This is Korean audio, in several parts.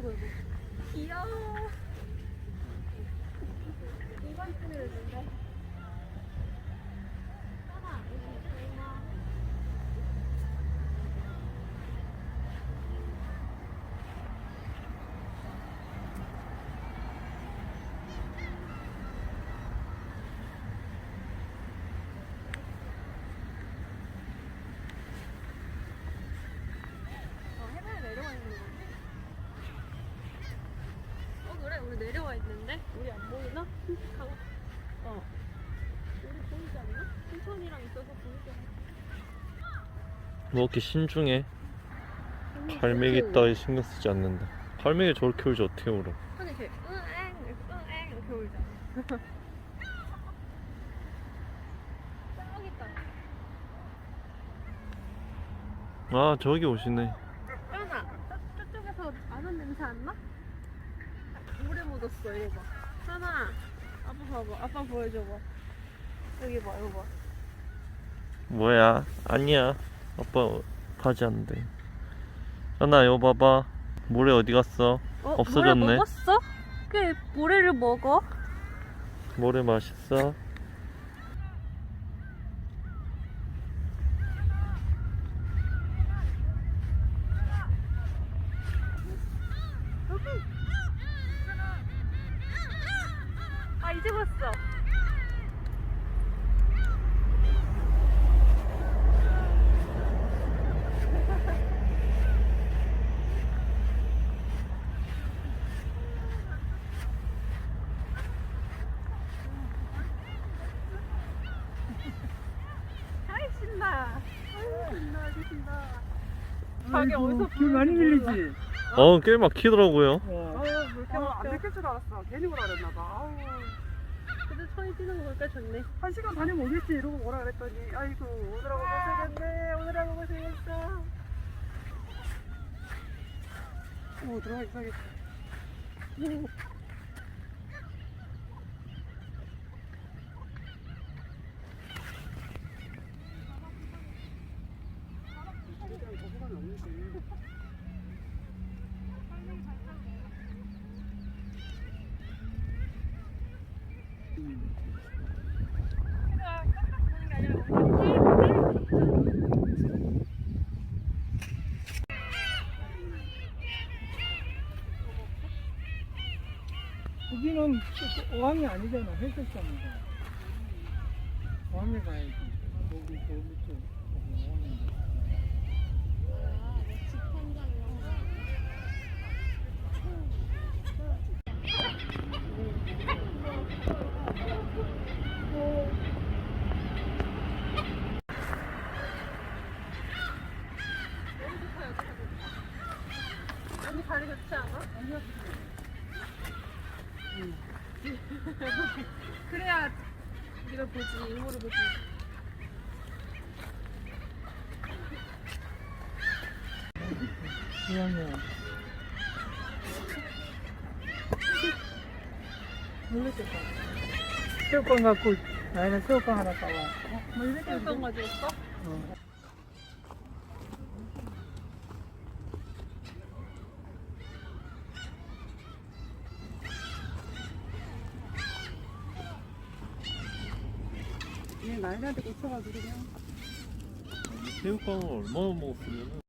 아이고 아이고. 귀여워. 이건 틀렸는데 하나 어, 해변에 내려와 있는 거지? 어 그래 우리 내려와 있는데 우리 안 보이나? 강... 어 우리 보이지 않나? 순천이랑 있어서 보이지 않나? 뭐 이렇게 신중해? 갈매기 따위 신경 쓰지 않는다. 갈매기 저렇게 울지 어떻게 울어? 하긴 이렇게 으엥 이렇게 으엥 이렇게 울잖아. 저기 있다 아 저기 오시네. 저, 저쪽에서 아는 냄새 안 나? 물에 묻었어 이거 봐. 현아 아빠 봐봐 아빠 보여줘봐. 여기 봐 이거 봐. 뭐야? 아니야 아빠 가지 않대 현아 이거 봐봐 모래 어디 갔어 어? 없어졌네. 모래 먹었어? 그 모래를 먹어? 모래 맛있어 아 이제 봤어 아이 신나 아이 자기 어디서 귤 많이 밀리지 어 꽤 막히더라고요 어. 물개 어, 안 먹자 느낄 줄 알았어. 괜히 오라 그랬나 봐. 아우, 근데 손이 뛰는 거 보니까 좋네 한 시간 다니면 오겠지 이러고 뭐라 그랬더니 아이고 오늘하고 고생했네. 오늘하고 고생했어. 오 들어가 있어야겠다. 오. 여기는 어항이 아니잖아 해수욕장이잖아 어항에 가야지 여기 저 밑에. 언니 다리 좋지 않아? 그래야 네가 보지 일모를 보지 고양이야 놀랬겠다 새우깡 갖고 나는 새우깡 하나 따와 어? 뭐 이렇게 새우깡 가지고 있어? 어. 얘 나인한테 꽂혀가지고 그냥. 새우깡을 얼마나 먹었으면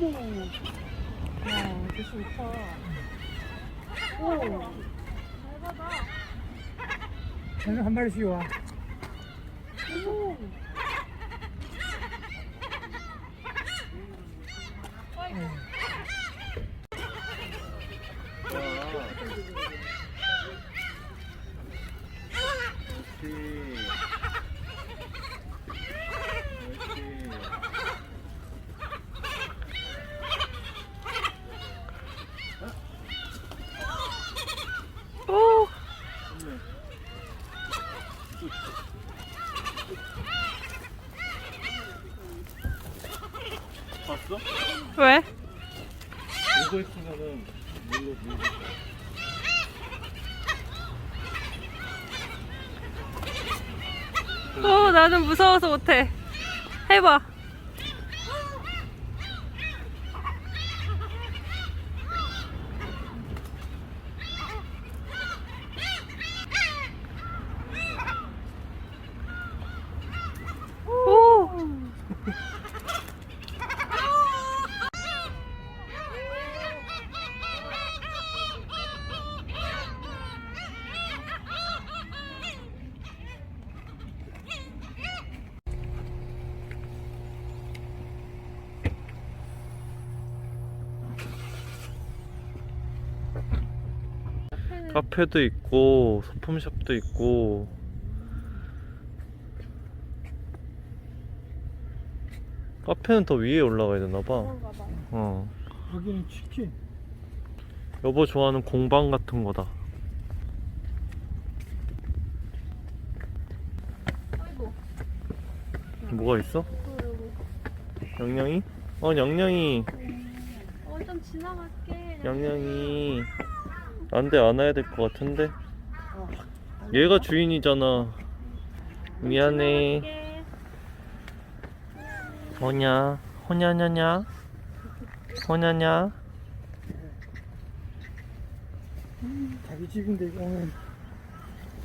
어머. 야, 진짜 좋다. 오. 저는 한 마리씩 와 오. 봤어? 왜? 보고 있으면은 물로 물. 어 나는 무서워서 못해. 해봐 카페도 있고 소품샵도 있고 카페는 더 위에 올라가야 되나 봐. 그런가 봐 어. 여기는 치킨. 여보 좋아하는 공방 같은 거다. 아이고 뭐가 있어? 영영이? 어, 영영이. 어 좀 지나갈게 영영이. 안돼 안와야 될 것 같은데. 얘가 주인이잖아. 미안해. 뭐냐? 호냐냐냐? 호냐냐? 자기 집인데 오늘.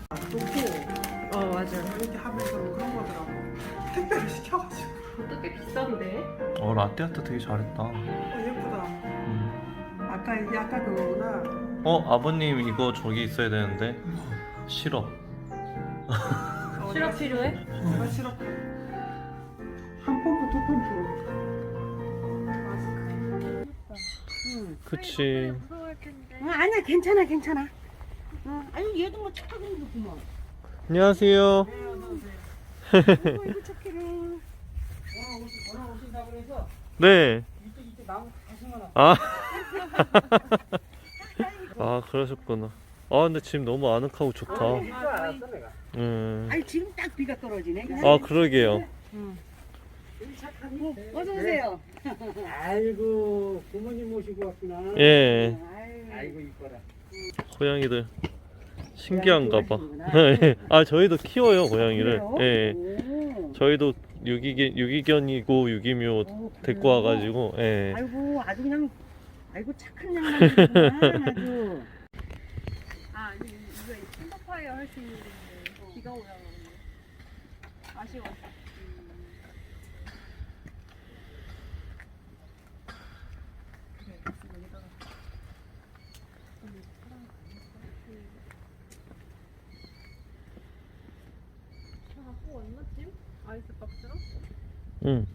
아, 또어 맞아 이렇게 하면서 그런 거더라고. 택배를 시켜가지고. 어떻게 비싼데? 어 라떼 아트 되게 잘했다. 어, 예쁘다. 음. 아까 이게 아까 그거구나. 어 아버님 이거 저기 있어야 되는데 싫어. 시럽 필요해? 내가 싫어. 한 펌프 두 펌프. 응. 그치. 텐데 어, 아니야 괜찮아 괜찮아. 어, 아니 얘도 뭐 착하게 생겼구만. 안녕하세요. 네, 어서오세요. 아이고 착해라. 오늘 오신, 오늘 오신다 그래서 네. 이쪽 이쪽 나무 다 심어놨어. 아. 아 그러셨구나. 아 근데 지금 너무 아늑하고 좋다. 음. 아니 지금 딱 비가 떨어지네. 아 그러게요. 어서 오세요. 아이고 부모님 모시고 왔구나. 예. 아이고 이뻐라. 고양이들 신기한가 봐. 고양이 아 저희도 키워요 고양이를. 예. 오. 저희도 유기견 유기견이고 유기묘 오, 데리고? 와가지고. 예. 아이고 아주 그냥 아이고 착한 양반이구만 아주. 아 아니 이거 캠프파이어 할 수 있는 건데 비가 그러네 아쉬워 갖고 왔나 찜? 아이스박스랑? 응.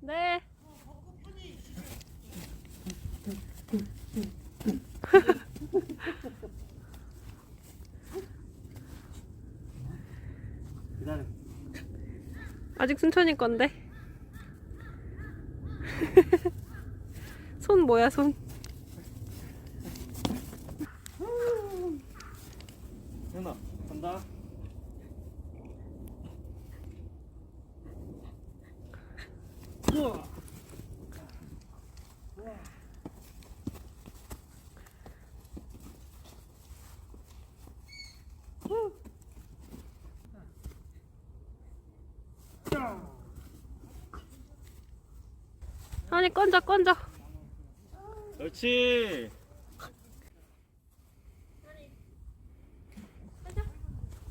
네 아직 순천이 건데. 손 뭐야 손 현아 간다. 우와. 아니 건져 건져 그렇지.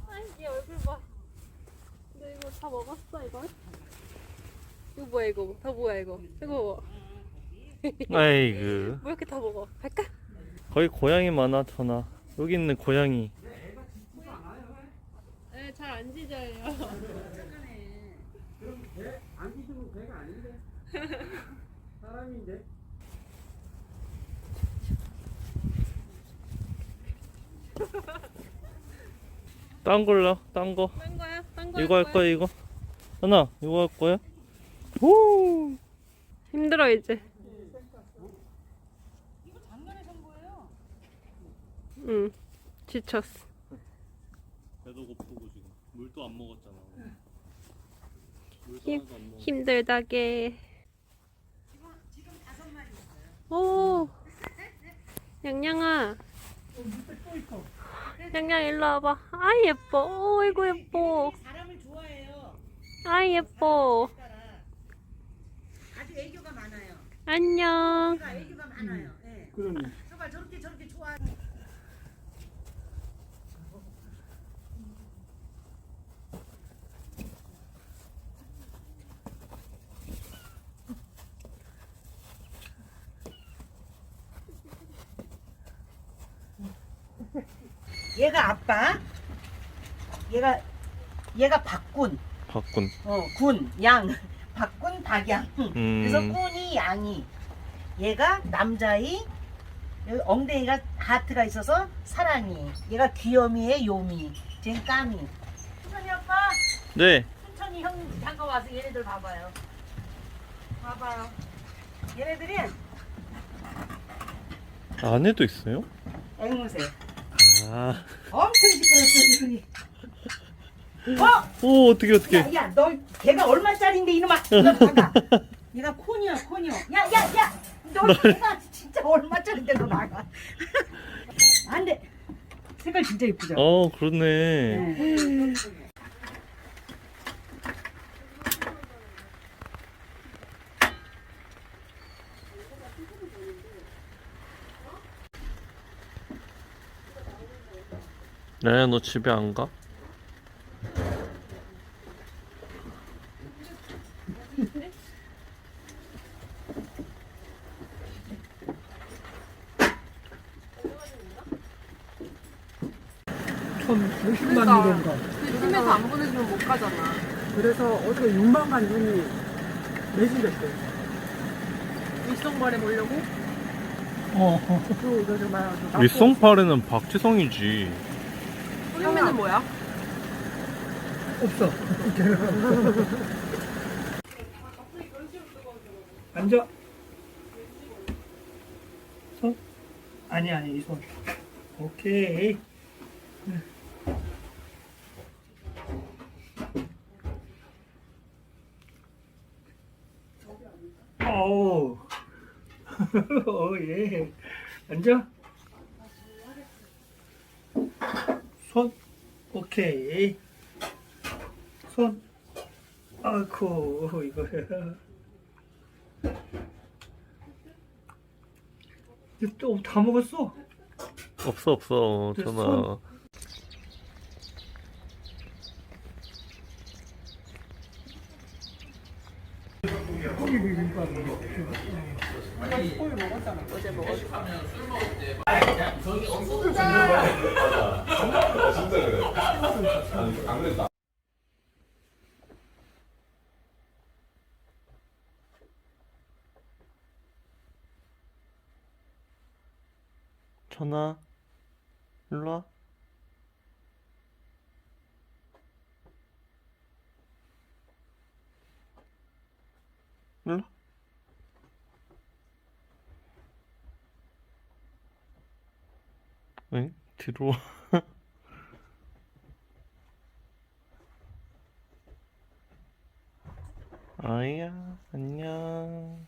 아니 얘 얼굴 봐. 너 이거 다 먹었어 이걸? 이거 뭐야 이거? 다 뭐야 이거? 이거 아이고. 뭐 이렇게 다 먹어? 갈까? 거기 고양이 많아 전화. 여기 있는 고양이. 네, 잘 안 짖어요. 사람인데. 딴 걸로 딴 거. 딴 거야? 딴 거? 이거 할 거야 이거? 하나 이거 할 거야? 오. 힘들어 이제. 응, 지쳤어. 배도 고프고 지금 물도 안 먹었잖아. 물도 힘- 하나도 안 먹었. 힘들다게. 오, 양양아. 양양 일로 와봐. 아 예뻐. 오 이거 예뻐. 사람을 좋아해요. 아 예뻐. 아주 애교가 많아요. 안녕. 애교가 많아요. 예. 정말 저렇게 저렇게 좋아. 얘가 아빠. 얘가 얘가 박군. 바꾼. 어, 군, 양. 박군, 박양. 음. 그래서 꾼이 양이. 얘가 남자이. 여기 엉덩이가 하트가 있어서 사랑이. 얘가 귀요미의 요미. 쟤는 까미. 순천이 아빠. 네. 순천이 형 잠깐 와서 얘네들 봐봐요. 봐봐요. 얘네들이 안에도 있어요? 앵무새. 아. 엄청 시끄럽죠, 소리. 어? 오 어떻게 어떻게? 야, 야, 너 걔가 얼마짜린데 이놈아? 너 나가. 얘가 콘이야, 콘이야. 야, 야, 야, 너 걔가 진짜 얼마짜린데 너 나가. 안 돼. 색깔 진짜 이쁘죠? 어 그렇네. 네. 나야 너 집에 안 가? 천 몇십만 그러니까. 유로인가. 그 팀에서 안 보내주면 못 가잖아. 그래서 어떻게 6만간 눈이 매진됐어요. 윗성발에 보려고? 어. 그, 그, 윗성파래는 박지성이지. 소유미는 뭐야? 없어. 앉아. 손? 아니, 아니, 이 손. 오케이. 어우. 어, 예. 앉아. 손. 오케이. 손. 아이고, 이거. 또다 먹었어? 없어 없어 그 전화. 손. 고기 비빔밥. 전화. 일로 와. 일로. 와. 응? 뒤로 와. 아이야, 안녕.